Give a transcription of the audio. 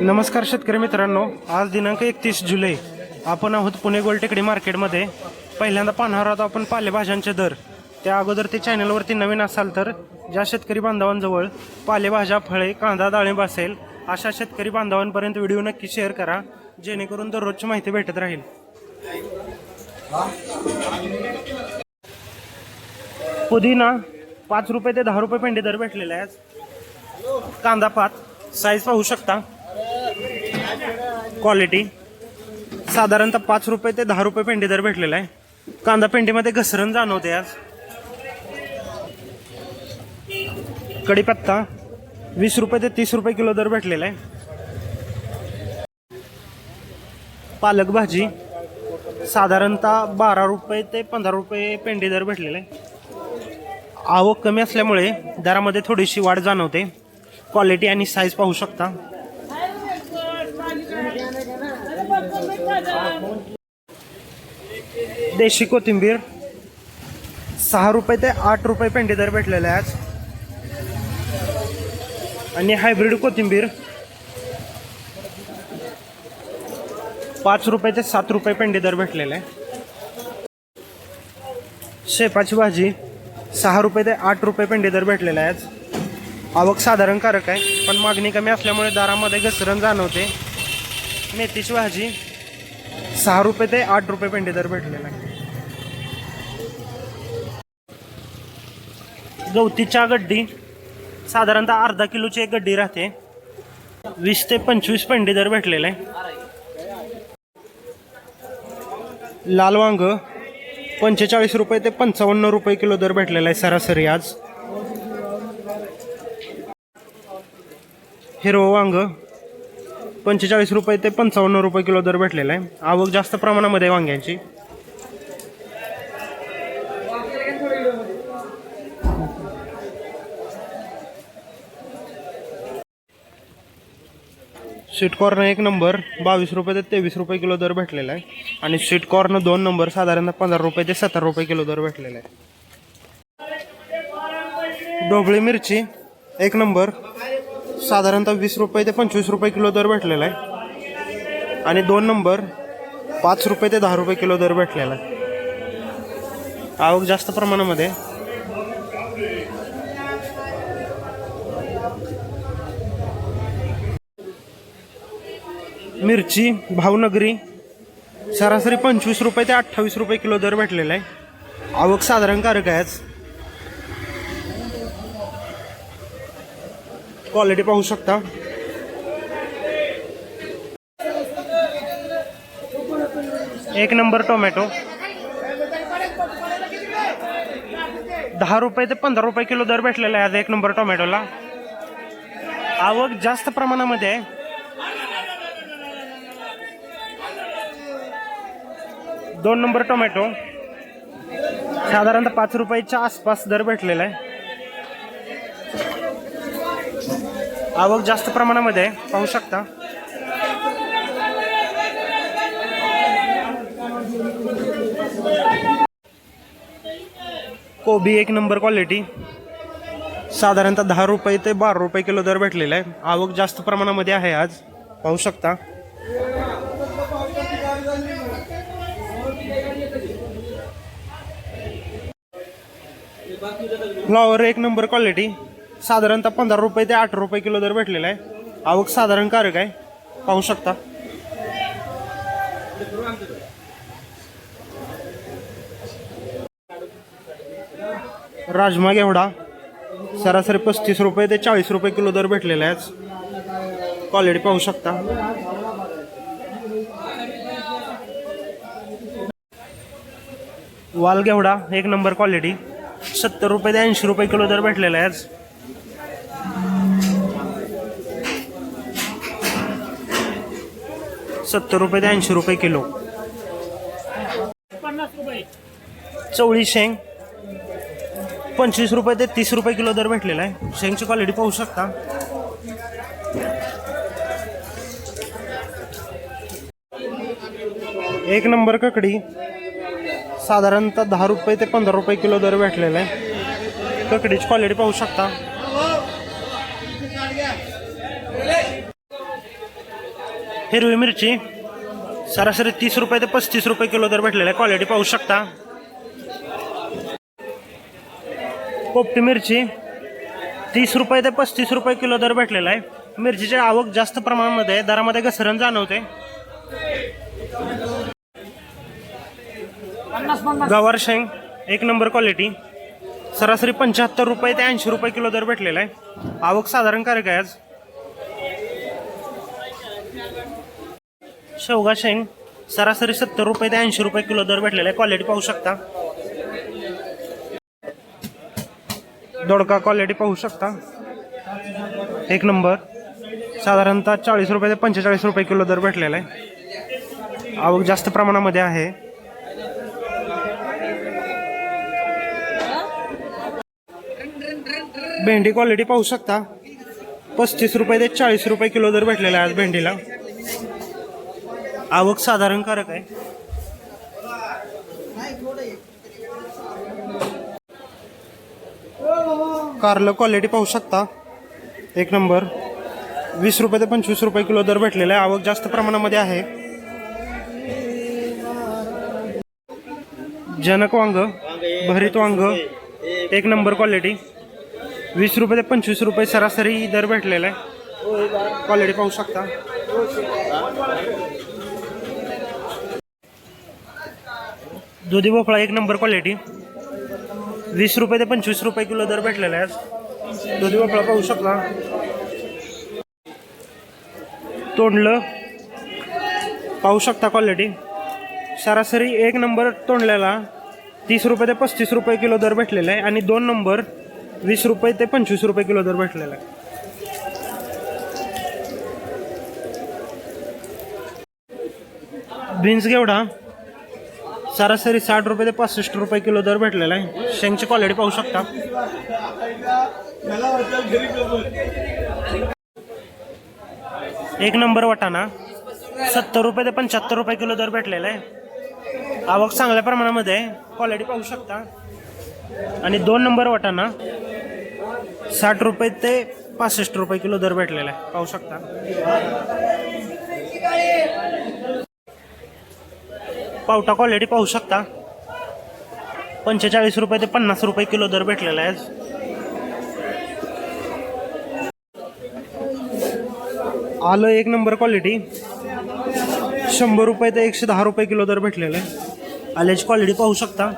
नमस्कार शेतकरी मित्रांनो आज दिनांक एकतीस जुलै. आपण आहोत पुणे गोलटेकडी मार्केटमध्ये. पहिल्यांदा पाहणार आहोत आपण पालेभाज्यांचे दर. त्या अगोदर ते चॅनलवरती नवीन असाल तर ज्या शेतकरी बांधवांजवळ पालेभाज्या फळे कांदा डाळिंब असेल अशा शेतकरी बांधवांपर्यंत व्हिडिओ नक्की शेअर करा जेणेकरून दररोजची माहिती भेटत राहील. पुदिना पाच रुपये ते दहा रुपये पेंडी दर भेटलेला आहे कांदा पात साईज पाहू शकता. क्वालिटी. साधारणतः पाच रुपये ते दहा रुपये पेंडी दर भेटलेला आहे. कांदा पेंडीमध्ये घसरण जाणवते आज. कढीपत्ता वीस रुपये ते तीस रुपये किलो दर भेटलेला आहे. पालक भाजी साधारणतः बारा रुपये ते पंधरा रुपये पेंडी दर भेटलेला आहे. आवक कमी असल्यामुळे दरामध्ये थोडीशी वाढ जाणवते. क्वालिटी आणि साईज पाहू शकता. देशी कोथिंबीर सहा रुपये ते आठ रुपये पेंडी दर भेटलेला आहे आज आणि हायब्रिड कोथिंबीर पाच रुपये ते सात रुपये पेंडी दर भेटलेला. आहे शेपाची भाजी सहा रुपये ते आठ रुपये पेंडी दर भेटलेला आहे आज आवक साधारणकारक आहे पण मागणी कमी असल्यामुळे दारामध्ये घसरण जाणवते. मेथीची भाजी सहा रुपये ते आठ रुपये पेंडी दर भेटलेला आहे. गवतीच्या गड्डी साधारणतः अर्धा किलोची एक गड्डी राहते. वीस ते पंचवीस पेंडी दर भेटलेले. आहे लाल वांग पंचेचाळीस रुपये ते पंचावन्न रुपये किलो दर भेटलेला आहे सरासरी आज. हिरवं वांग पंचेचाळीस रुपये ते पंचावन्न रुपये किलो दर भेटलेला आहे. आवक जास्त प्रमाणामध्ये वांग्यांची. स्वीट कॉर्न एक नंबर बावीस रुपये ते तेवीस रुपये किलो दर भेटलेला आहे. आणि स्वीट कॉर्न दोन नंबर साधारणतः पंधरा रुपये ते सत्तर रुपये किलो दर भेटलेला आहे. ढोबळी मिरची एक नंबर साधारणतः वीस रुपये ते पंचवीस रुपये किलो दर भेटलेला आहे. आणि दोन नंबर पाच रुपये ते दहा रुपये किलो दर भेटलेला आहे. आवक जास्त प्रमाणामध्ये मिरची भावनगरी सरासरी पंचवीस रुपये ते अठ्ठावीस रुपये किलो दर भेटलेला आहे. आवक साधारण कारक आहेच क्वालिटी पाहू शकता. एक नंबर टोमॅटो. दहा रुपये ते पंधरा रुपये किलो दर भेटलेला आहे आज एक नंबर टोमॅटोला. आवक जास्त प्रमाणामध्ये आहे. दोन नंबर टोमॅटो. साधारणतः पाच रुपयाच्या आसपास दर भेटलेला आहे. आवक जास्त प्रमाणामध्ये आहे पाहू शकता. कोबी एक नंबर क्वालिटी. साधारणतः दहा रुपये ते बारा रुपये किलो दर भेटलेला आहे. आवक जास्त प्रमाणामध्ये आहे आज पाहू शकता. फ्लॉवर एक नंबर क्वालिटी साधारणतः पंधरा रुपये ते आठ रुपये किलो दर भेटलेला आहे. आवक साधारण कारक आहे. पाहू शकता. राजमा घेवडा. सरासरी पस्तीस रुपये ते चाळीस रुपये किलो दर भेटलेला आहे. क्वालिटी पाहू शकता. वाल घेवडा एक नंबर क्वालिटी सत्तर रुपये ते ऐंशी रुपये किलो दर भेटलेला आहे आज. सत्तर रुपये ते ऐंशी रुपये किलो. चवळी शेंग पंचवीस रुपये ते तीस रुपये किलो दर भेटलेला आहे. शेंगची क्वालिटी पाहू शकता. एक नंबर ककडी. साधारणतः दहा रुपये ते पंधरा रुपये किलो दर भेटलेला आहे. ककडीची क्वालिटी पाहू शकता. हिरवी मिरची सरासरी तीस रुपये ते पस्तीस रुपये किलो दर भेटलेला आहे. क्वालिटी पाहू शकता. पोपटी मिरची तीस रुपये ते पस्तीस रुपये किलो दर भेटलेला आहे. मिरचीची आवक जास्त प्रमाणामध्ये दरामध्ये घसरण जाणवते. गवार शेंग एक नंबर क्वालिटी सरासरी पंच्याहत्तर रुपये ते ऐंशी रुपये किलो दर भेटलेला आहे. आवक साधारणकारक आहे आज? शेवगा शेंग सरासरी सत्तर रुपये ते ऐंशी रुपये किलो दर भेटलेला आहे. क्वालिटी पाहू शकता. दोडका क्वालिटी पाहू शकता. एक नंबर. साधारणतः चाळीस रुपये ते पंचेचाळीस रुपये किलो दर भेटलेला आहे. आवक जास्त प्रमाणामध्ये आहे. भेंडी क्वालिटी पाहू शकता. पस्तीस रुपये ते चाळीस रुपये किलो दर भेटलेला आहे आज भेंडीला. आवक साधारण कारक आहे. कारलं क्वालिटी पाहू शकता. एक नंबर. वीस रुपये ते पंचवीस रुपये किलो दर भेटलेला आहे. आवक जास्त प्रमाणामध्ये आहे. जनक वांग भरीत वांग एक नंबर क्वालिटी वीस रुपये ते पंचवीस रुपये सरासरी दर भेटलेला आहे. क्वालिटी पाहू शकता. दुधी भोपळा एक नंबर क्वालिटी वीस रुपये ते पंचवीस रुपये किलो दर भेटलेला आहे. दुधी भोपळा पाहू शकता. तोंडलं. पाहू शकता क्वालिटी सरासरी एक नंबर तोंडल्याला तीस रुपये ते पस्तीस रुपये किलो दर भेटलेला आहे आणि दोन नंबर वीस रुपये ते पंचवीस रुपये किलो दर भेटलेला आहे. बीन्स घेवडा सरासरी साठ रुपये ते पासष्ट रुपये किलो दर भेटलेला आहे. शेंगची क्वालिटी पाहू शकता. एक नंबर वाटाणा सत्तर रुपये ते पंच्याहत्तर रुपये किलो दर भेटलेला आहे. आवक चांगल्या प्रमाणामध्ये क्वालिटी पाहू शकता. आणि दोन नंबर वाटाणा साठ रुपये ते पासष्ट रुपये किलो दर भेटलेला आहे. पाहू शकता. पावटा क्वालिटी पाहू शकता. पंचेचाळीस रुपये ते पन्नास रुपये किलो दर भेटलेला आहे. आलं एक नंबर क्वालिटी शंभर रुपये ते एकशे दहा रुपये किलो दर भेटलेला आहे. आल्याची क्वालिटी पाहू शकता.